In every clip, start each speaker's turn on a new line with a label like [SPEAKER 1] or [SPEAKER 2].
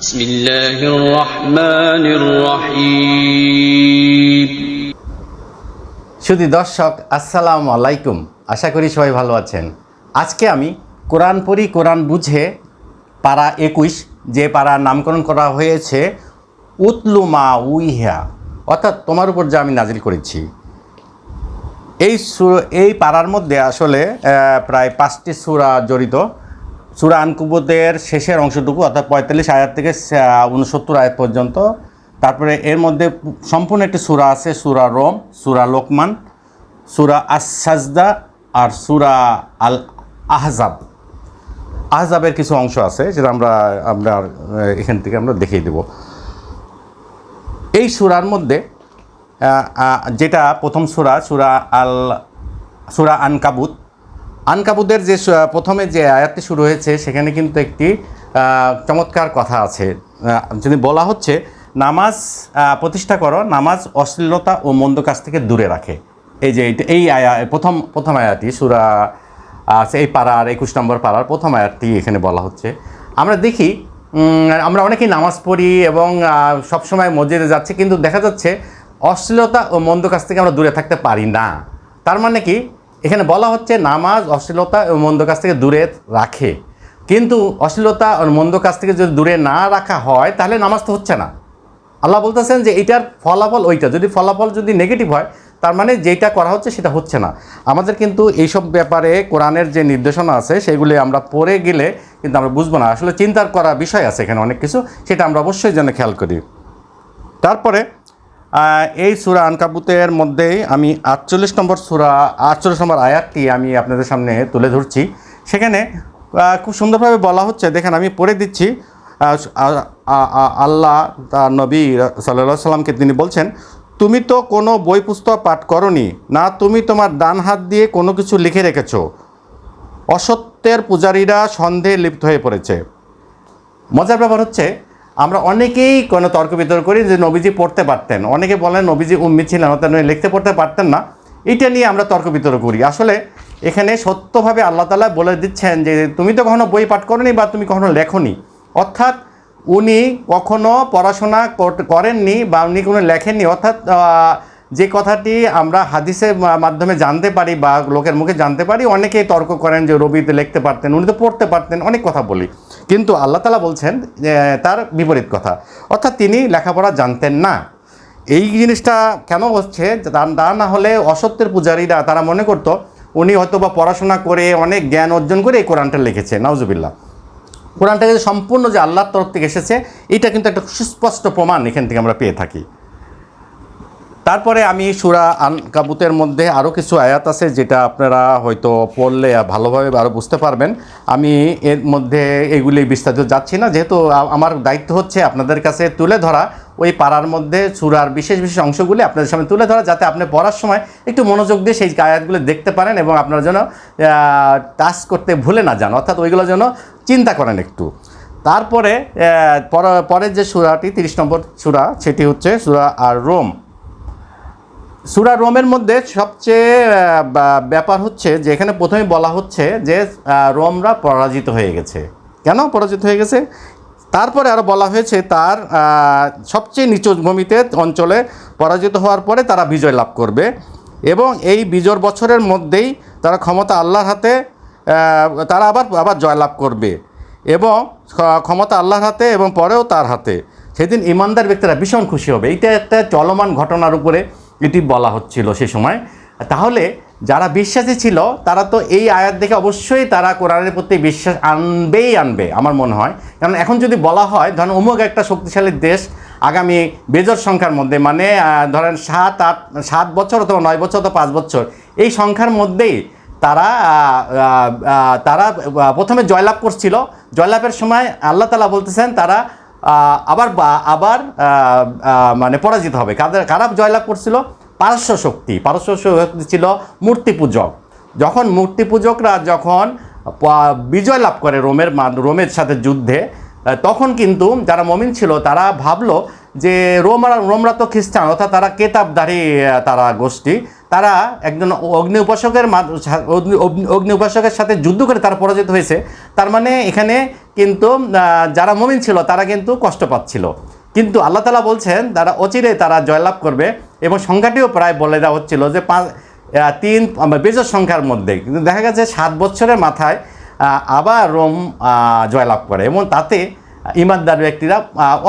[SPEAKER 1] بسم الله الرحمن الرحيم
[SPEAKER 2] শুধু দর্শক আসসালামু আলাইকুম আশা করি সবাই ভালো আছেন আজকে আমি কোরআন পড়ি কোরআন বুঝে পাড়া একুশ যে পাড়ার নামকরণ করা হয়েছে উতলুমা উইহা অর্থাৎ তোমার উপর যা আমি নাজিল করেছি এই সু- এই পাড়ার মধ্যে আসলে আহ, প্রায় পাঁচটি সুরা জড়িত সুরা আনকুবতের শেষের অংশটুকু অর্থাৎ পঁয়তাল্লিশ আয়াত থেকে উনসত্তর আয়াত পর্যন্ত। তারপরে এর মধ্যে সম্পূর্ণ একটি সুরা আছে সুরা রোম সুরা লোকমান সুরা আস সাজদা আর সুরা আল আহজাব আহজাবের কিছু অংশ আছে যেটা আমরা আহ, এখান থেকে আমরা দেখিয়ে দেব। এই সুরার মধ্যে যেটা প্রথম সুরা সুরা আল সুরা আনকাবুত আনকাবুতের যে প্রথমে যে আয়াতটি শুরু হয়েছে, সেখানে কিন্তু একটি চমৎকার কথা আছে। যদি বলা হচ্ছে, নামাজ প্রতিষ্ঠা করো, নামাজ অশ্লীলতা ও মন্দ কাজ থেকে দূরে রাখে। এই যে এই আয়া প্রথম প্রথম আয়াতটি, সুরা এই পাড়ার, একুশ নম্বর পাড়ার প্রথম আয়াতটি এখানে বলা হচ্ছে। আমরা দেখি আমরা অনেকেই নামাজ পড়ি এবং সবসময় মসজিদে যাচ্ছে, কিন্তু দেখা যাচ্ছে অশ্লীলতা ও মন্দ কাজ থেকে আমরা দূরে থাকতে পারি না। তার মানে কি? এখানে বলা হচ্ছে নামাজ অশ্লীলতা ও মন্দ কাজ থেকে দূরে রাখে। কিন্তু অশ্লীলতা ও মন্দ কাজ থেকে যদি দূরে না রাখা হয়, তাহলে নামাজ তো হচ্ছে না। আল্লাহ বলতেছেন যে এটার ফলাফল ওইটা। যদি ফলাফল যদি নেগেটিভ হয়, তার মানে যেটা করা হচ্ছে সেটা হচ্ছে না। আমাদের কিন্তু এইসব ব্যাপারে কোরআনের যে নির্দেশনা আছে, সেগুলি আমরা পড়ে গেলে কিন্তু আমরা বুঝব না। আসলে চিন্তার করা বিষয় আছে এখানে অনেক কিছু, সেটা আমরা অবশ্যই যেন খেয়াল করি। তারপরে এই সুরা আনকাবুতের মধ্যেই আমি আটচল্লিশ নম্বর সুরা, আটচল্লিশ নম্বর আয়াতটি আমি আপনাদের সামনে তুলে ধরছি। সেখানে খুব সুন্দরভাবে বলা হচ্ছে, দেখেন আমি পড়ে দিচ্ছি আল্লাহ তার নবী সাল্লাহ সাল্লামকে তিনি বলছেন, তুমি তো কোনো বই পুস্তক পাঠ করনি, না তুমি তোমার ডান হাত দিয়ে কোনো কিছু লিখে রেখেছ। অসত্যের পূজারীরা সন্দেহে লিপ্ত হয়ে পড়েছে। মজার ব্যাপার হচ্ছে আমরা অনেকেই কোনো তর্ক বিতর্ক করি যে নবীজি পড়তে পারতেন। অনেকে বলেন, নবীজি উম্মি ছিলেন, অর্থাৎ উনি লিখতে পড়তে পারতেন না। এটা নিয়ে আমরা তর্ক বিতর্ক করি। আসলে এখানে সত্যভাবে আল্লাহ তালা বলে দিচ্ছেন যে, তুমি তো কখনো বই পাঠ করনি বা তুমি কখনো লেখনি। অর্থাৎ উনি কখনো পড়াশোনা কর- করেননি বা উনি কোনো লেখেননি। অর্থাৎ যে কথাটি আমরা হাদিসের মাধ্যমে জানতে পারি বা লোকের মুখে জানতে পারি, অনেকেই তর্ক করেন যে রবিতে লিখতে পারতেন, উনি তো পড়তে পারতেন, অনেক কথা বলি। কিন্তু আল্লাহ তালা বলছেন তার বিপরীত কথা। অর্থাৎ তিনি লেখাপড়া জানতেন না। এই জিনিসটা কেন হচ্ছে? তা- না হলে অসত্যের পূজারীরা তারা মনে করতো, উনি হয়তো বা পড়াশোনা করে অনেক জ্ঞান অর্জন করে এই কোরআনটা লিখেছে। নাউজুবিল্লাহ। কোরআনটা যে সম্পূর্ণ যে আল্লাহর তরফ থেকে এসেছে, এটা কিন্তু একটা সুস্পষ্ট প্রমাণ এখান থেকে আমরা পেয়ে থাকি। তারপরে আমি সুরা আন কাবুতের মধ্যে আরও কিছু আয়াত আছে যেটা আপনারা হয়তো পড়লে ভালোভাবে আরও বুঝতে পারবেন। আমি এর মধ্যে এগুলি বিস্তারিত যাচ্ছি না, যেহেতু আমার দায়িত্ব হচ্ছে আপনাদের কাছে তুলে ধরা। ওই পাড়ার মধ্যে সুরার বিশেষ বিশেষ অংশগুলি আপনাদের সামনে তুলে ধরা, যাতে আপনি পড়ার সময় একটু মনোযোগ দিয়ে সেই আয়াতগুলো দেখতে পারেন এবং আপনার জন্য টাচ করতে ভুলে না যান, অর্থাৎ ওইগুলো যেন চিন্তা করেন একটু। তারপরে পর- পরের যে সুরাটি, তিরিশ নম্বর সুরা, সেটি হচ্ছে সুরা আর রোম সুরা রোমের মধ্যে সবচেয়ে ব্যাপার হচ্ছে যে এখানে প্রথমে বলা হচ্ছে যে রোমরা পরাজিত হয়ে গেছে। কেন পরাজিত হয়ে গেছে? তারপরে আরও বলা হয়েছে তার সবচেয়ে নিচু ভূমিতে অঞ্চলে পরাজিত হওয়ার পরে তারা বিজয় লাভ করবে এবং এই বিজয় বছরের মধ্যেই তারা ক্ষমতা আল্লাহর হাতে তারা আবার আবার জয়লাভ করবে এবং ক্ষমতা আল্লাহর হাতে এবং পরেও তার হাতে। সেদিন ইমানদার ব্যক্তিরা ভীষণ খুশি হবে। এইটা একটা চলমান ঘটনার উপরে এটি বলা হচ্ছিল সে সময়। তাহলে যারা বিশ্বাসী ছিল, তারা তো এই আয়াত দেখে অবশ্যই তারা কোরআনের প্রতি বিশ্বাস আনবেই আনবে, আমার মনে হয়। কারণ এখন যদি বলা হয়, ধরেন অমুক একটা শক্তিশালী দেশ আগামী বেজর সংখ্যার মধ্যে মানে ধরেন সাত, আট, সাত বছর অথবা নয় বছর অথবা পাঁচ বছর, এই সংখ্যার মধ্যেই তারা তারা প্রথমে জয়লাভ করছিল। জয়লাভের সময় আল্লাহ তালা বলতেছেন, তারা আবার আবার মানে পরাজিত হবে। কাদের কারা জয়লাভ করছিল? পারস্য শক্তি। পারস্য শক্তি ছিল মূর্তি পূজক। যখন মূর্তি পূজকরা যখন বিজয় লাভ করে রোমের রোমের সাথে যুদ্ধে তখন কিন্তু যারা মমিন ছিল, তারা ভাবলো যে রোমরা রোমরা তো খ্রিস্টান, অর্থাৎ তারা কেতাবধারী তারা গোষ্ঠী। তারা একজন অগ্নি উপাসকের অগ্নি উপাসকের সাথে যুদ্ধ করে তারা পরাজিত হয়েছে। তার মানে এখানে কিন্তু যারা মমিন ছিল, তারা কিন্তু কষ্ট পাচ্ছিল। কিন্তু আল্লাহ তালা বলছেন, তারা অচিরে তারা জয়লাভ করবে এবং সংখ্যাটিও প্রায় বলে দেওয়া হচ্ছিল যে পাঁচ তিন বেজর সংখ্যার মধ্যে। কিন্তু দেখা গেছে সাত বছরের মাথায় আবার রোম জয়লাভ করে এবং তাতে ইমানদার ব্যক্তিরা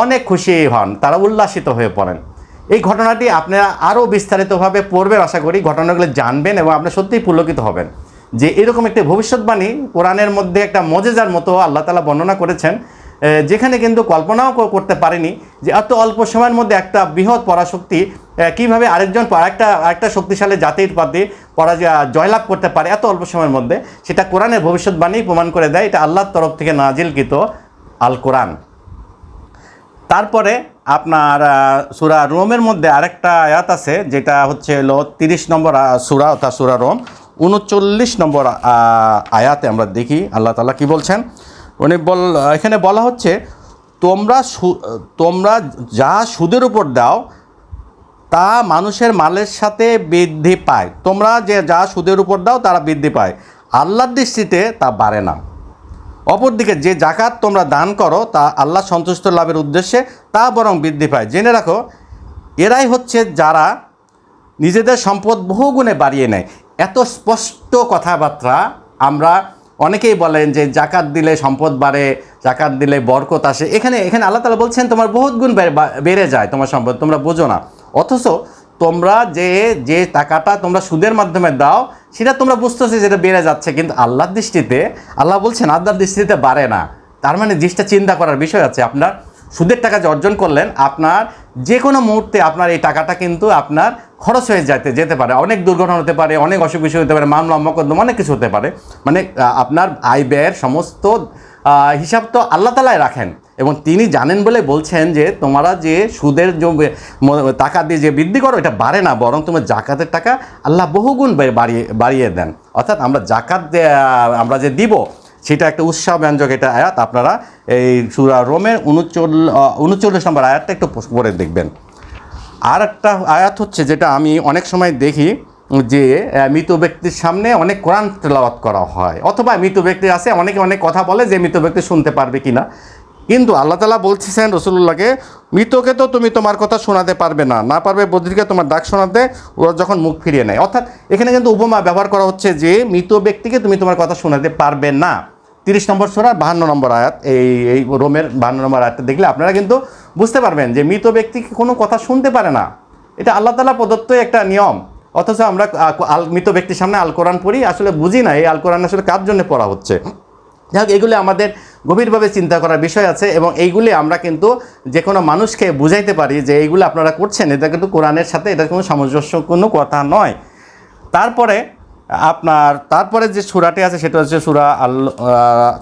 [SPEAKER 2] অনেক খুশি হন, তারা উল্লাসিত হয়ে পড়েন। এই ঘটনাটি আপনারা আরও বিস্তারিতভাবে পড়বেন, আশা করি ঘটনাগুলো জানবেন এবং আপনারা সত্যিই পুলকিত হবেন। যে এরকম একটি ভবিষ্যৎবাণী কোরআনের মধ্যে একটা মজেজার মতো আল্লাহ তালা বর্ণনা করেছেন যেখানে কিন্তু কল্পনাও করতে পারেনি যে এত অল্প সময়ের মধ্যে একটা বৃহৎ পরাশক্তি কীভাবে আরেকজন আরেকটা আরেকটা শক্তিশালী জাতির প্রতি পরাজয় জয়লাভ করতে পারে এত অল্প সময়ের মধ্যে, সেটা কোরআনের ভবিষ্যৎবাণী প্রমাণ করে দেয়। এটা আল্লাহর তরফ থেকে নাজিলকৃত আল কোরআন তারপরে আপনার সুরা রোমের মধ্যে আরেকটা আয়াত আছে, যেটা হচ্ছে হলো তিরিশ নম্বর সুরা, অর্থাৎ সুরা রোম। উনচল্লিশ নম্বর আয়াতে আমরা দেখি, আল্লাহ তালা কি বলছেন? উনি বল, এখানে বলা হচ্ছে, তোমরা তোমরা যা সুদের উপর দাও, তা মানুষের মালের সাথে বৃদ্ধি পায়। তোমরা যে যা সুদের উপর দাও, তারা বৃদ্ধি পায়। আল্লাহর দৃষ্টিতে তা বাড়ে না। অপরদিকে যে জাকাত তোমরা দান করো, তা আল্লাহ সন্তুষ্ট লাভের উদ্দেশ্যে, তা বরং বৃদ্ধি পায়। জেনে রাখো, এরাই হচ্ছে যারা নিজেদের সম্পদ বহুগুণে বাড়িয়ে নেয়। এত স্পষ্ট কথাবার্তা আমরা অনেকেই বলেন যে জাকাত দিলে সম্পদ বাড়ে জাকাত দিলে বরকত আসে। এখানে এখানে আল্লাহ তালা বলছেন, তোমার বহুত গুণ বেড়ে- যায়, তোমার সম্পদ, তোমরা বোঝো না। অথচ তোমরা যে যে টাকাটা তোমরা সুদের মাধ্যমে দাও, সেটা তোমরা বুঝতেছি যেটা বেড়ে যাচ্ছে। কিন্তু আল্লাহর দৃষ্টিতে, আল্লাহ বলছেন, আল্লাহর দৃষ্টিতে বাড়ে না। তার মানে জিনিসটা চিন্তা করার বিষয় আছে। আপনার সুদের টাকা যে অর্জন করলেন, আপনার যে কোনো মুহূর্তে আপনার এই টাকাটা কিন্তু আপনার খরচ হয়ে যেতে যেতে পারে। অনেক দুর্ঘটনা হতে পারে, অনেক অসুখ বিসুখ হতে পারে, মামলা, মকদ্দমা, অনেক কিছু হতে পারে। মানে আপনার আয় ব্যয়ের সমস্ত হিসাব তো আল্লাহ তালাই রাখেন। এবং তিনি জানেন বলে বলছেন যে তোমরা যে সুদের টাকা দিয়ে যে বৃদ্ধি করো, এটা বাড়ে না, বরং তোমার জাকাতের টাকা আল্লাহ বহুগুণ বাড়িয়ে বাড়িয়ে দেন। অর্থাৎ আমরা জাকাত আমরা যে দিব, সেটা একটা উৎসাহ ব্যঞ্জক এটা আয়াত। আপনারা এই সুরা রোমের উনচল্লিশ উনচল্লিশ নম্বর আয়াতটা একটু পড়ে দেখবেন। আর একটা আয়াত হচ্ছে যেটা আমি অনেক সময় দেখি যে মৃত ব্যক্তির সামনে অনেক কোরআন তেলাওয়াত করা হয়। অথবা মৃত ব্যক্তি আছে, অনেকে অনেক কথা বলে যে মৃত ব্যক্তি শুনতে পারবে কিনা। কিন্তু আল্লাহ তালা বলছেন রসুল্লাহকে মৃতকে তো তুমি তোমার কথা শোনাতে পারবে না। না পারবে বদ্রিকে তোমার ডাক শোনাতে, ওরা যখন মুখ ফিরিয়ে নেয়। অর্থাৎ এখানে কিন্তু উপমা ব্যবহার করা হচ্ছে যে, মৃত ব্যক্তিকে তুমি তোমার কথা শোনাতে পারবে না। তিরিশ নম্বর সোরা, বাহান্ন নম্বর আয়াত। এই এই রোমের বাহান্ন নম্বর আয়াতটা দেখলে আপনারা কিন্তু বুঝতে পারবেন যে, মৃত ব্যক্তি কোনো কথা শুনতে পারে না। এটা আল্লাহ তালা প্রদত্ত একটা নিয়ম। অথচ আমরা মৃত ব্যক্তির সামনে আল কোরআন পড়ি, আসলে বুঝি না এই আল কোরআন আসলে কার জন্য পড়া হচ্ছে। যাই হোক এগুলি আমাদের গভীরভাবে চিন্তা করার বিষয় আছে এবং এইগুলি আমরা কিন্তু যে কোনো মানুষকে বুঝাইতে পারি যে এইগুলো আপনারা করছেন, এটা কিন্তু কোরআনের সাথে এটা কোনো সামঞ্জস্য কোনো কথা নয়। তারপরে আপনার, তারপরে যে সুরাটি আছে সেটা হচ্ছে সুরা আল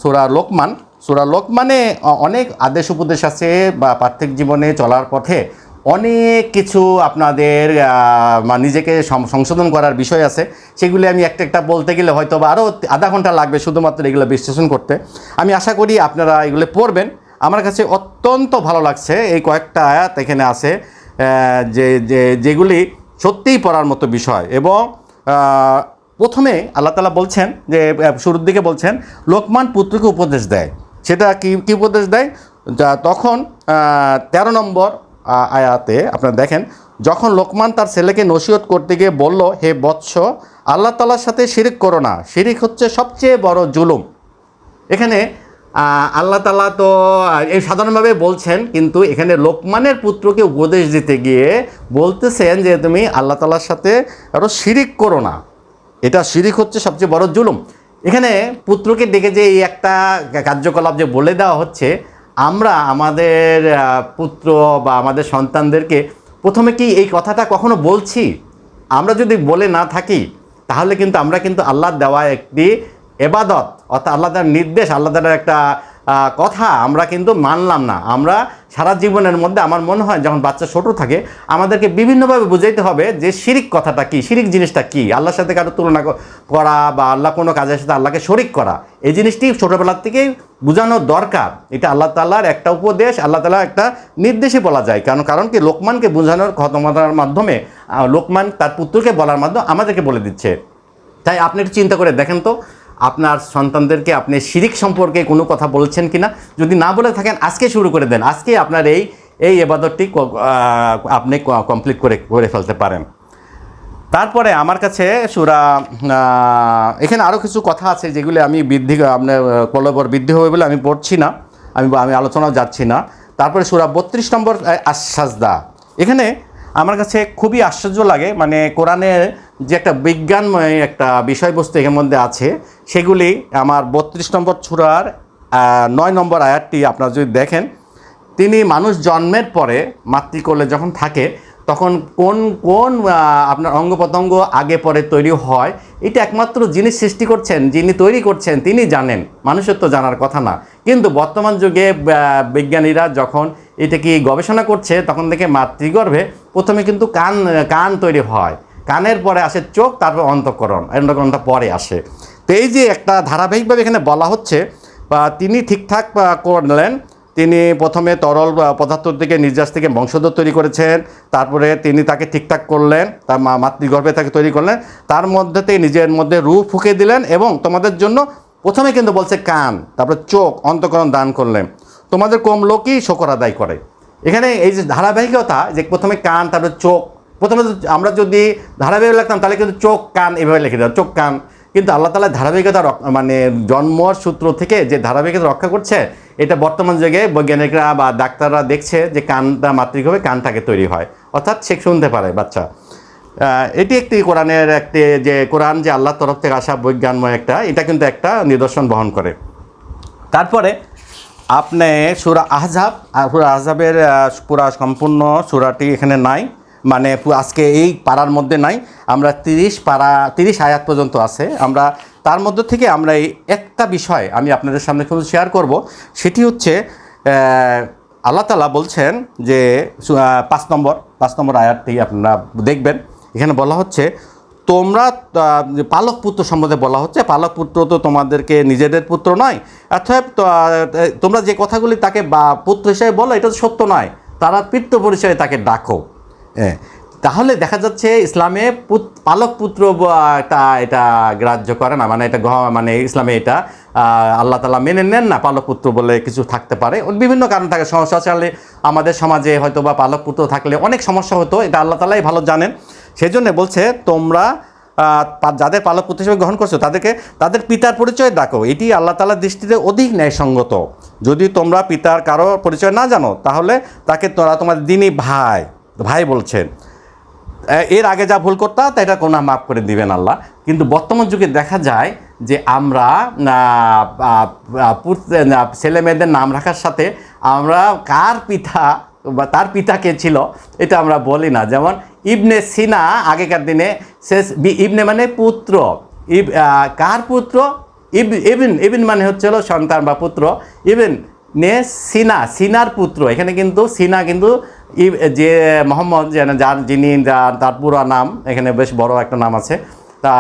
[SPEAKER 2] সুরা লোকমান। সুরা লোকমানে অনেক আদেশ উপদেশ আছে বা পার্থিক জীবনে চলার পথে। অনেক কিছু আপনাদের আহ, নিজেকে সংশোধন করার বিষয় আছে। সেগুলি আমি একটা একটা বলতে গেলে হয়তো বা আরও আধা ঘণ্টা লাগবে শুধুমাত্র এগুলো বিশ্লেষণ করতে। আমি আশা করি আপনারা এগুলো পড়বেন। আমার কাছে অত্যন্ত ভালো লাগছে এই কয়েকটা আয়াত এখানে আছে যে যেগুলি সত্যিই পড়ার মতো বিষয়। এবং প্রথমে আল্লাহ তালা বলছেন যে শুরুর দিকে বলছেন লোকমান পুত্রকে উপদেশ দেয়। সেটা কি কী উপদেশ দেয়? তখন আহ, তেরো নম্বর আহ, আয়াতে, আপনারা দেখেন, যখন লোকমান তার ছেলেকে নসিহত করতে গিয়ে বলল, হে বৎস, আল্লাহ তালার সাথে শিরিক করো না। শিরিক হচ্ছে সবচেয়ে বড় জুলুম। এখানে আল্লাহ তালা তো এই সাধারণভাবে বলছেন, কিন্তু এখানে লোকমানের পুত্রকে উপদেশ দিতে গিয়ে বলতেছেন যে, তুমি আল্লাহ তালার সাথে আরও শিরিক করো না। এটা শিরিক হচ্ছে সবচেয়ে বড় জুলুম। এখানে পুত্রকে ডেকে যে এই একটা কার্যকলাপ যে বলে দেওয়া হচ্ছে আমরা আমাদের পুত্র বা আমাদের সন্তানদেরকে প্রথমে কি এই কথাটা কখনো বলছি? আমরা যদি বলে না থাকি, তাহলে কিন্তু আমরা কিন্তু আল্লাহ দেওয়া একটি এবাদত, অর্থাৎ আল্লাহ নির্দেশ, আল্লাহ একটা কথা আমরা কিন্তু মানলাম না। আমরা সারা জীবনের মধ্যে আমার মনে হয় যখন বাচ্চা ছোটো থাকে, আমাদেরকে বিভিন্নভাবে বুঝাইতে হবে যে শিরিক কথাটা কি, শিরিক জিনিসটা কি। আল্লাহর সাথে কারও তুলনা করা বা আল্লাহ কোনো কাজের সাথে আল্লাহকে শরিক করা, এই জিনিসটি ছোটোবেলার থেকেই বোঝানো দরকার। এটা আল্লাহ তাল্লাহর একটা উপদেশ, আল্লাহ তাল্লাহ একটা নির্দেশই বলা যায়। কারণ কারণ কি লোকমানকে বোঝানোর ক্ষমতার মাধ্যমে লোকমান তার পুত্রকে বলার মাধ্যমে আমাদেরকে বলে দিচ্ছে। তাই আপনি একটু চিন্তা করে দেখেন তো আপনার সন্তানদেরকে আপনি শিরিক সম্পর্কে কোনো কথা বলছেন কি না যদি না বলে থাকেন, আজকে শুরু করে দেন। আজকে আপনার এই এই এবাদতটি আপনি কমপ্লিট করে করে ফেলতে পারেন। তারপরে আমার কাছে সুরা এখানে আরও কিছু কথা আছে যেগুলি আমি বৃদ্ধি, আপনার কলবর বৃদ্ধি হবে বলে আমি পড়ছি না। আমি আমি আলোচনাও যাচ্ছি না। তারপরে সুরা বত্রিশ নম্বর আশ্বাসদা এখানে আমার কাছে খুবই আশ্চর্য লাগে। মানে কোরআনের যে একটা বিজ্ঞানময় একটা বিষয়বস্তু এর মধ্যে আছে সেগুলি আমার বত্রিশ নম্বর আহ, নয় নম্বর আয়াতটি আপনারা যদি দেখেন তিনি মানুষ জন্মের পরে মাতৃকোলে যখন থাকে তখন কোন কোন আপনার অঙ্গ প্রত্যঙ্গ আগে পরে তৈরি হয় এটা একমাত্র যিনি সৃষ্টি করছেন যিনি তৈরি করছেন তিনি জানেন। মানুষের তো জানার কথা না। কিন্তু বর্তমান যুগে বিজ্ঞানীরা যখন এটা কি গবেষণা করছে তখন থেকে মাতৃগর্ভে প্রথমে কিন্তু কান কান তৈরি হয়। কানের পরে আসে চোখ, তারপর অন্তঃকরণ, অন্তঃকরণটা পরে আসে। তো এই যে একটা ধারাবাহিকভাবে এখানে বলা হচ্ছে তিনি ঠিকঠাক করলেন, তিনি প্রথমে তরল পদার্থ থেকে নির্যাস থেকে বংশধর তৈরি করেছেন, তারপরে তিনি তাকে ঠিকঠাক করলেন, তার মা, মাতৃগর্ভে তাকে তৈরি করলেন, তার মধ্যে থেকে নিজের মধ্যে রূহ ফুঁকে দিলেন এবং তোমাদের জন্য প্রথমে কিন্তু বলছে কান, তারপরে চোখ, অন্তকরণ দান করলেন। তোমাদের কম লোকই শকর আদায় করে। এখানে এই যে ধারাবাহিকতা, যে প্রথমে কান, তারপরে চোখ প্রথমে আমরা যদি ধারাবাহিক লিখতাম, তাহলে কিন্তু চোখ, কান এভাবে লিখে দেওয়া চোখ, কান। কিন্তু আল্লাহ তালা ধারাবাহিকতা মানে জন্মর সূত্র থেকে যে ধারাবাহিকতা রক্ষা করছে, এটা বর্তমান যুগে বৈজ্ঞানিকরা বা ডাক্তাররা দেখছে যে কানটা মাতৃকভাবে কানটাকে তৈরি হয়। অর্থাৎ সে শুনতে পারে, বাচ্চা। এটি একটি কোরআনের একটি যে কোরআন যে আল্লাহর তরফ থেকে আসা বৈজ্ঞানময় একটা, এটা কিন্তু একটা নিদর্শন বহন করে। তারপরে আপনি সুরা আহজাব সুরা আহজাবের পুরা সম্পূর্ণ সুরাটি এখানে নাই। মানে আজকে এই পাড়ার মধ্যে নাই। আমরা তিরিশ পাড়া, তিরিশ আয়াত পর্যন্ত আছে। আমরা তার মধ্যে থেকে আমরা এই একটা বিষয় আমি আপনাদের সামনে শুধু শেয়ার করব। সেটি হচ্ছে আল্লাহ তালা বলছেন যে পাঁচ নম্বর পাঁচ নম্বর আয়াতটি আপনারা দেখবেন। এখানে বলা হচ্ছে, তোমরা পালক পুত্র সম্বন্ধে বলা হচ্ছে, পালক পুত্র তো তোমাদেরকে নিজেদের পুত্র নয়। অর্থাৎ তোমরা যে কথাগুলি তাকে বা পুত্র হিসেবে বলো, এটা তো সত্য নয়। তারা পিতৃ পরিচয়ে তাকে ডাকো। হ্যাঁ তাহলে দেখা যাচ্ছে ইসলামে পালক পুত্র এটা এটা গ্রাহ্য করে না মানে এটা মানে ইসলামে এটা আল্লাহ তালা মেনে নেন না পালক পুত্র বলে কিছু থাকতে পারে। বিভিন্ন কারণ থাকে সোশ্যালি আমাদের সমাজে হয়তো বা পালক পুত্র থাকলে অনেক সমস্যা হতো, এটা আল্লাহ তালাই ভালো জানেন। সেই জন্য বলছে, তোমরা যাদের পালক পুত্র হিসেবে গ্রহণ করছ, তাদেরকে, তাদের পিতার পরিচয় ডাকো, এটি আল্লাহ তালার দৃষ্টিতে অধিক ন্যায়সঙ্গত। যদি তোমরা পিতার কারও পরিচয় না জানো, তাহলে তাকে তোমার দিনই ভাই। ভাই বলছেন এর আগে যা ভুল করতা, তা এটা কোনো মাফ করে দিবেন আল্লাহ। কিন্তু বর্তমান যুগে দেখা যায় যে আমরা ছেলে মেয়েদের নাম রাখার সাথে আমরা কার পিতা বা তার পিতা কে ছিল, এটা আমরা বলি না। যেমন ইবনে সিনা আগেকার দিনে শেষ ইবনে মানে পুত্র। ইব কার পুত্র? ইব, ইবিন ইবিন মানে হচ্ছে হলো সন্তান বা পুত্র। ইবিন নে সিনা, সিনার পুত্র। এখানে কিন্তু সিনা কিন্তু যে মোহাম্মদ যার যিনি তার পুরো নাম, এখানে বেশ বড় একটা নাম আছে। তা,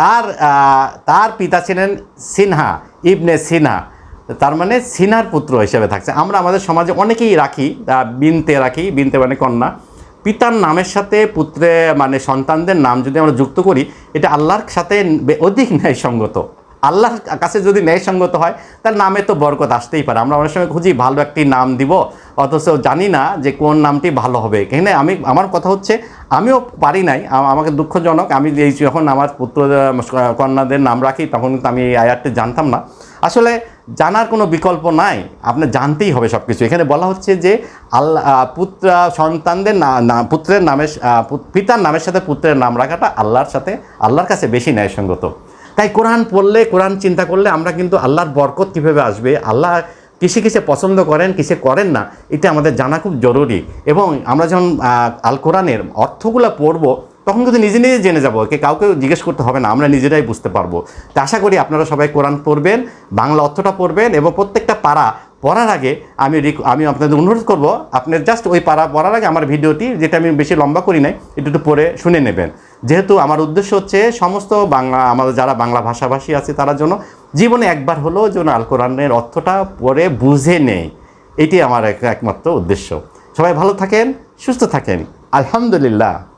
[SPEAKER 2] তার তার পিতা ছিলেন সিনহা, ইবনে সিনহা। তার মানে সিনার পুত্র হিসেবে থাকছে। আমরা আমাদের সমাজে অনেকেই রাখি বিনতে রাখি, বিনতে মানে কন্যা। পিতার নামের সাথে পুত্রে মানে সন্তানদের নাম যদি আমরা যুক্ত করি, এটা আল্লাহর সাথে অধিক ন্যায়সঙ্গত। আল্লাহর কাছে যদি ন্যায়সঙ্গত হয় তার নামে তো বরকত আসতেই পারে। আমরা অনেক সময় খুঁজি, ভালো একটি নাম দিব, অথচ জানি না যে কোন নামটি ভালো হবে। এখানে আমি, আমার কথা হচ্ছে, আমিও পারি নাই আমাকে দুঃখজনক, আমি এই যখন আমার পুত্র কন্যাদের নাম রাখি, তখন কিন্তু আমি এই আয়াতটি জানতাম না। আসলে জানার কোনো বিকল্প নাই আপনি জানতেই হবে সব কিছু এখানে বলা হচ্ছে যে আল্লাহ পুত্র, সন্তানদের না- পুত্রের নামের পিতার নামের সাথে পুত্রের নাম রাখাটা আল্লাহর সাথে, আল্লাহর কাছে বেশি ন্যায়সঙ্গত। তাই কোরআন পড়লে, কোরআন চিন্তা করলে আমরা কিন্তু আল্লাহর বরকত কীভাবে আসবে? আল্লাহ কিসে কিসে পছন্দ করেন, কিসে করেন না, এটা আমাদের জানা খুব জরুরি। এবং আমরা যখন আল কোরআনের অর্থগুলো পড়ব, তখন কিন্তু নিজে নিজে জেনে যাব। কে কাউকে জিজ্ঞেস করতে হবে না, আমরা নিজেরাই বুঝতে পারব। তা আশা করি আপনারা সবাই কোরআন পড়বেন, বাংলা অর্থটা পড়বেন এবং প্রত্যেকটা পাড়া পড়ার আগে আমি আমি আপনাদের অনুরোধ করব আপনার জাস্ট ওই পাড়া পড়ার আগে আমার ভিডিওটি, যেটা আমি বেশি লম্বা করি নাই, একটু একটু পড়ে শুনে নেবেন। যেহেতু আমার উদ্দেশ্য হচ্ছে সমস্ত বাংলা, আমাদের যারা বাংলা ভাষাভাষী আছে তারা জন্য জীবনে একবার হলেও যেন আল কোরআনের অর্থটা পড়ে, বুঝে নেই এটি আমার এক- একমাত্র উদ্দেশ্য। সবাই ভালো থাকেন, সুস্থ থাকেন। আলহামদুলিল্লাহ।